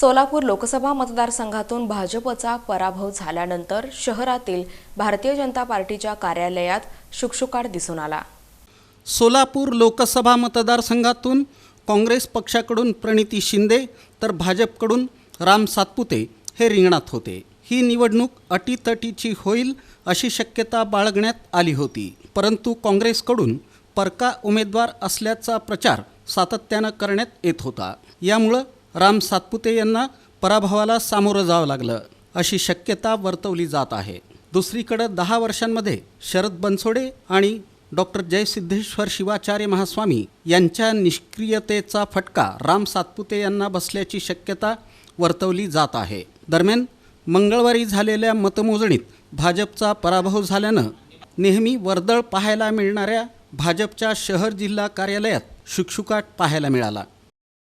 सोलापूर लोकसभा मतदारसंघातून भाजपचा पराभव झाल्यानंतर शहरातील भारतीय जनता पार्टीच्या कार्यालयात शुकशुकाट दिसून आला. सोलापूर लोकसभा मतदारसंघातून काँग्रेस पक्षाकडून प्रणिती शिंदे तर भाजपकडून राम सातपुते हे रिंगणात होते. ही निवडणूक अटीतटीची होईल अशी शक्यता बाळगण्यात आली होती. परंतु काँग्रेसकडून परका उमेदवार असल्याचा प्रचार सातत्यानं करण्यात येत होता. यामुळं राम सातपुते यांना पराभवाला सामोरं जावं लागलं. अशी शक्यता वर्तवली जात आहे. दुसरीकडं दहा वर्षांमध्ये शरद बनसोडे आणि डॉक्टर जयसिद्धेश्वर शिवाचार्य महास्वामी यांच्या निष्क्रियतेचा फटका राम सातपुते यांना बसल्याची शक्यता वर्तवली जात आहे. दरम्यान मंगळवारी झालेल्या मतमोजणीत भाजपचा पराभव झाल्यानं नेहमी वर्दळ पाहायला मिळणाऱ्या भाजपच्या शहर जिल्हा कार्यालयात शुकशुकाट पाहायला मिळाला.